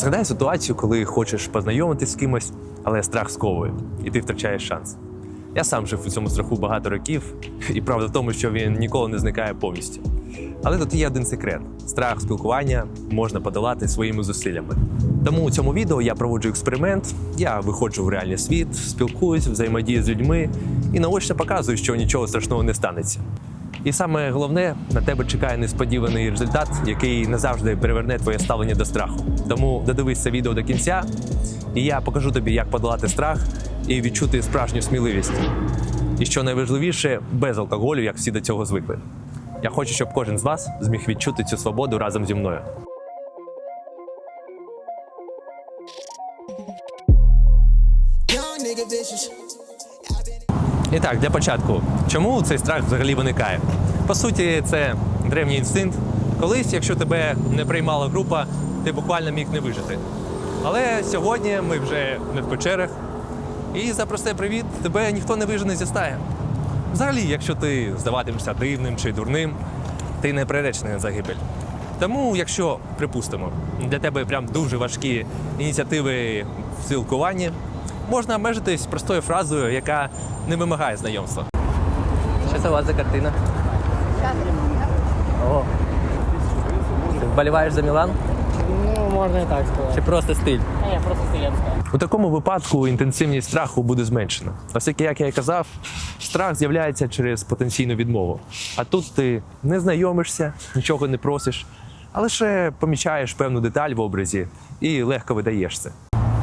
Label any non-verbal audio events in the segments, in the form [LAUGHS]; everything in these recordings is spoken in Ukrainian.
Згадай ситуацію, коли хочеш познайомитись з кимось, але страх сковує, і ти втрачаєш шанс. Я сам жив у цьому страху багато років, [LAUGHS] і правда в тому, що він ніколи не зникає повністю. Але тут є один секрет: страх спілкування можна подолати своїми зусиллями. Тому у цьому відео я проводжу експеримент, я виходжу в реальний світ, спілкуюсь, взаємодію з людьми і наочно показую, що нічого страшного не станеться. І саме головне, на тебе чекає несподіваний результат, який не завжди переверне твоє ставлення до страху. Тому додивись це відео до кінця, і я покажу тобі, як подолати страх і відчути справжню сміливість. І що найважливіше, без алкоголю, як всі до цього звикли. Я хочу, щоб кожен з вас зміг відчути цю свободу разом зі мною. Nigga vicious. І так, для початку, чому цей страх взагалі виникає? По суті, це древній інстинкт. Колись, якщо тебе не приймала група, ти буквально міг не вижити. Але сьогодні ми вже не в печерах, і за просте привіт тебе ніхто не вижене зі стаї. Взагалі, якщо ти здаватимешся дивним чи дурним, ти не приречений на загибель. Тому, якщо, припустимо, для тебе прям дуже важкі ініціативи в спілкуванні, можна обмежитись простою фразою, яка не вимагає знайомства. Що це у вас за картина? О. Ти вболіваєш за Мілан? Ну, можна і так сказати. Чи просто стиль? Ні, просто студентська. У такому випадку інтенсивність страху буде зменшена. Оскільки, як я і казав, страх з'являється через потенційну відмову. А тут ти не знайомишся, нічого не просиш, а лише помічаєш певну деталь в образі і легко видаєш це.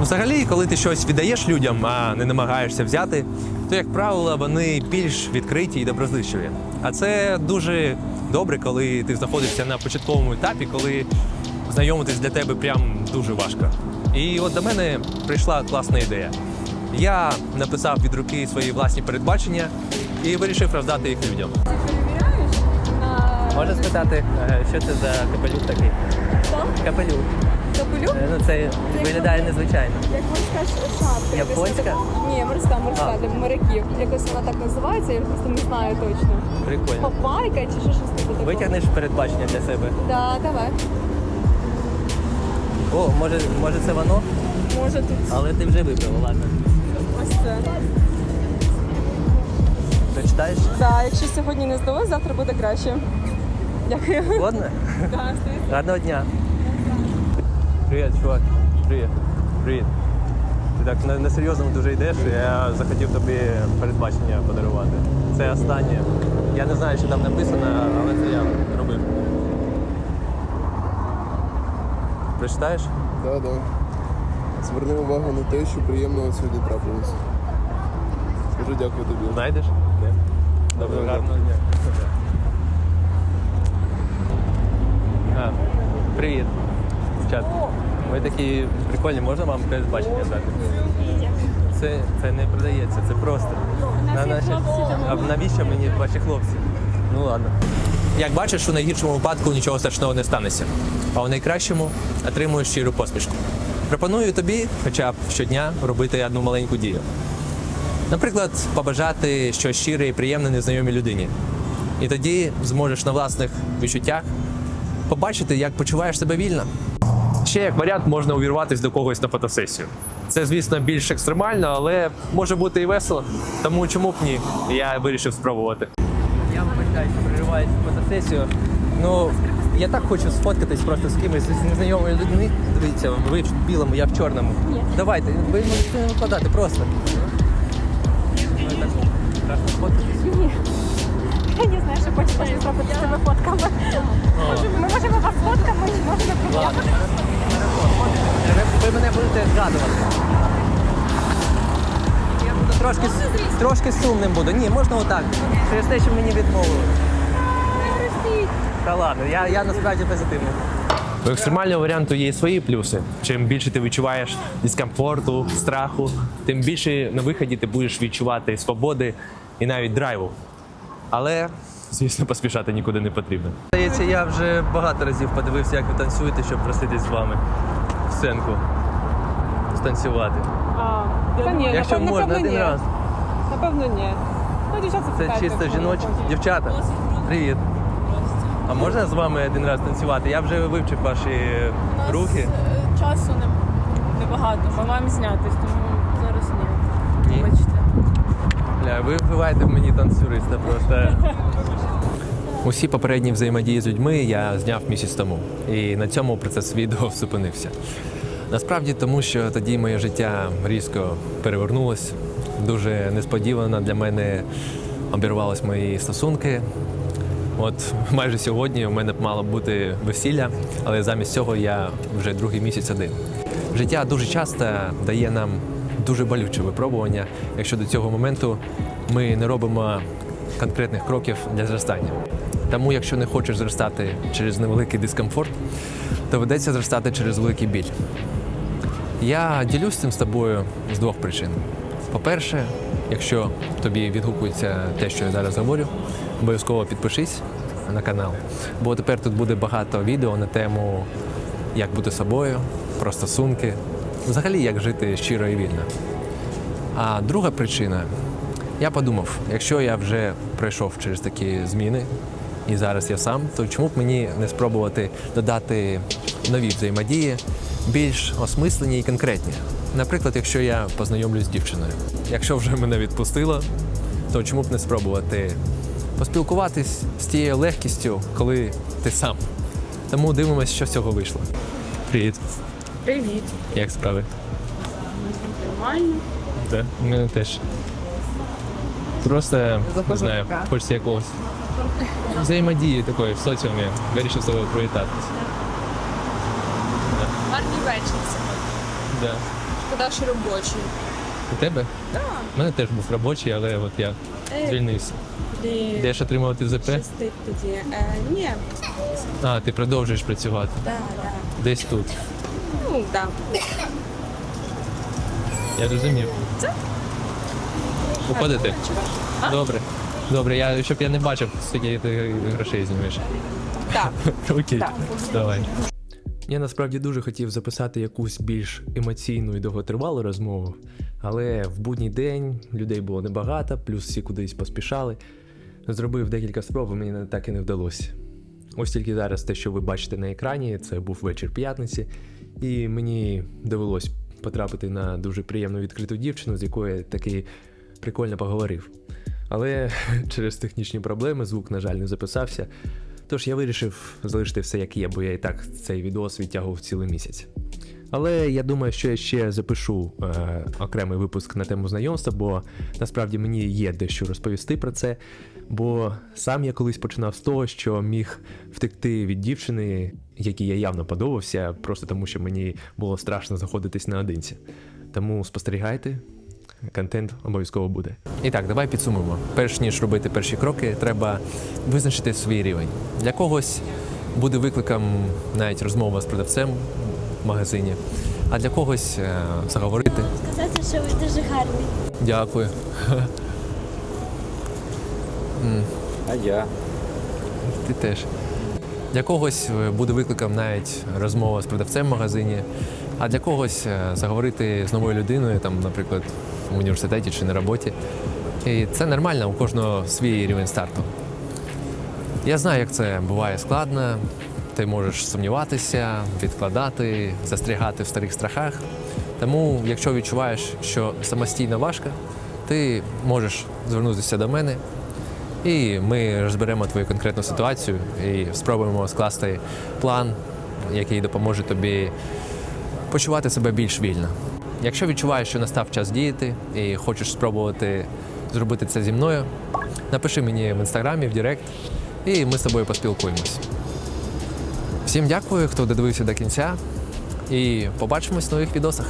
Взагалі, коли ти щось віддаєш людям, а не намагаєшся взяти, то, як правило, вони більш відкриті і доброзичливі. А це дуже добре, коли ти знаходишся на початковому етапі, коли знайомитись для тебе прям дуже важко. І от до мене прийшла класна ідея. Я написав від руки свої власні передбачення і вирішив роздати їх людям. Можна спитати, е, що це за капелюх такий? Що? Капелюх. Капелюх? Е, Ну це виглядає незвичайно. Як морська ш- шапка. Японська? Ні, морська, морська, А. для моряків. Якось вона так називається, я просто не знаю точно. Прикольно. Папайка чи що щось таке. Витягнеш передбачення для себе. Да, давай. О, може, може це воно, Може тут але ти вже вибрала, ладно. ось це. Прочитаєш? Да, якщо сьогодні не здалось, завтра буде краще. Дякую. Ладно? [LAUGHS] Да. Гарного дня. Привіт, чувак. Привіт. Привіт. Ти так на, на серйозному дуже йдеш, і я захотів тобі передбачення подарувати. Це останнє. Я не знаю, що там написано, але це я робив. Прочитаєш? Так, так. Зверни увагу на те, що приємного сьогодні трапилось. Дуже дякую тобі. Знайдеш? Добре, Добре. гарного дня. А, привіт, дівчатка. Ви такі прикольні, можна вам передбачення дати? Це, це не продається, це просто. На наші... А навіщо мені ваші хлопці? Ну ладно. Як бачиш, у найгіршому випадку нічого страшного не станеться. А у найкращому отримуєш щиру посмішку. Пропоную тобі, хоча б щодня, робити одну маленьку дію. Наприклад, побажати щось щире і приємне незнайомій людині. І тоді зможеш на власних відчуттях побачити, як почуваєш себе вільно. Ще як варіант можна увірватися до когось на фотосесію. Це, звісно, більш екстремально, але може бути і весело. Тому чому б ні? Я вирішив спробувати. Я вибачаю, що перериваюся фотосесію. Ну, я так хочу сфоткатись просто з кимось з незнайомими людьми. Дивіться, ви в білому, я в чорному. Давайте, ви можете не викладати просто. Ви так страшно сфоткатись? Я не знаю, що хочете щось зробити з цими фотками. Ми можемо вас фотками, можемо Ладно. Ви- мене будете згадувати. Я буду трошки, трошки сумним буду. Ні, можна отак. Через те, що мені відмовили. Та ладно, я, я насправді позитивний. У екстремального варіанту є і свої плюси. Чим більше ти відчуваєш дискомфорту, страху, тим більше на виході ти будеш відчувати свободи і навіть драйву. Але, звісно, поспішати нікуди не потрібно. Здається, я вже багато разів подивився, як ви танцюєте, щоб проситись з вами сценку. Станцювати. А, та ні, Якщо напевно, можна, напевно, один ні. раз. Напевно, ні. Ну, дівчата Це чисто якщо жіноче. хочуть. Дівчата, привіт. А можна з вами один раз танцювати? Я вже вивчив ваші рухи. Часу немає. думаю, мамі знятись, тому зараз ні. Ні. Бачите. Бля, ви вбиваєте в мені танцюриста просто. [LAUGHS] Усі попередні взаємодії з людьми я зняв місяць тому. І на цьому процес відео [LAUGHS] зупинився. Насправді тому, що тоді моє життя різко перевернулось. Дуже несподівано для мене обірвались мої стосунки. От майже сьогодні у мене мало бути весілля, але замість цього я вже другий місяць один. Життя дуже часто дає нам дуже болюче випробування, якщо до цього моменту ми не робимо конкретних кроків для зростання. Тому, якщо не хочеш зростати через невеликий дискомфорт, доведеться зростати через великий біль. Я ділюсь цим з тобою з двох причин. По-перше, якщо тобі відгукується те, що я зараз говорю, обов'язково підпишись на канал, бо тепер тут буде багато відео на тему, як бути собою, про стосунки, взагалі як жити щиро і вільно. А друга причина, я подумав, якщо я вже пройшов через такі зміни, і зараз я сам, то чому б мені не спробувати додати нові взаємодії, більш осмислені і конкретні? Наприклад, якщо я познайомлюсь з дівчиною. Якщо вже мене відпустило, то чому б не спробувати поспілкуватись з тією легкістю, коли ти сам. Тому дивимося, що з цього вийшло. Привіт, Привіт. як справи? Нормально. Так, у мене теж. Просто не знаю, хочеться якогось взаємодії такої в соціумі. Вирішив з тобою привітатися. Гарний вечір сьогодні. Да. Шкода, що робочий. У тебе? Так. У мене теж був робочий, але от я звільнився. Йдеш отримувати ЗП? Щастить тоді. Е, ні, А, ти продовжуєш працювати. да, да. Десь тут. Ну, да. Я розумів. Уходите? Добре. Добре, я, щоб я не бачив, скільки ти грошей знімеш. Так. [LAUGHS] Окей, Так. давай. Я насправді дуже хотів записати якусь більш емоційну і довготривалу розмову, але в будній день людей було небагато, плюс всі кудись поспішали. Зробив декілька спроб, і мені так і не вдалося. Ось тільки зараз те, що ви бачите на екрані, це був вечір п'ятниці, і мені довелось потрапити на дуже приємну відкриту дівчину, з якою я таки прикольно поговорив. Але [LAUGHS] через технічні проблеми звук, на жаль, не записався. Тож я вирішив залишити все як є, бо я і так цей відос відтягував цілий місяць. Але я думаю, що я ще запишу е, окремий випуск на тему знайомства, бо насправді мені є дещо розповісти про це. Бо сам я колись починав з того, що міг втекти від дівчини, якій я явно подобався, просто тому що мені було страшно заходитись наодинці. Тому спостерігайте, контент обов'язково буде. І так, давай підсумуємо. Перш ніж робити перші кроки, треба визначити свій рівень. Для когось буде викликом навіть розмова з продавцем в магазині, а для когось е, заговорити. Сказати, що ви дуже гарний. Дякую. А я. Ти теж. Для когось е, буде викликом навіть розмова з продавцем в магазині, а для когось е, заговорити з новою людиною, там, наприклад, в університеті чи на роботі. І це нормально, у кожного свій рівень старту. Я знаю, як це буває складно. Ти можеш сумніватися, відкладати, застрягати в старих страхах. Тому, якщо відчуваєш, що самостійно важко, ти можеш звернутися до мене, і ми розберемо твою конкретну ситуацію і спробуємо скласти план, який допоможе тобі почувати себе більш вільно. Якщо відчуваєш, що настав час діяти і хочеш спробувати зробити це зі мною, напиши мені в інстаграмі, в Директ, і ми з тобою поспілкуємось. Всім дякую, хто додивився до кінця, і побачимось в нових відосах.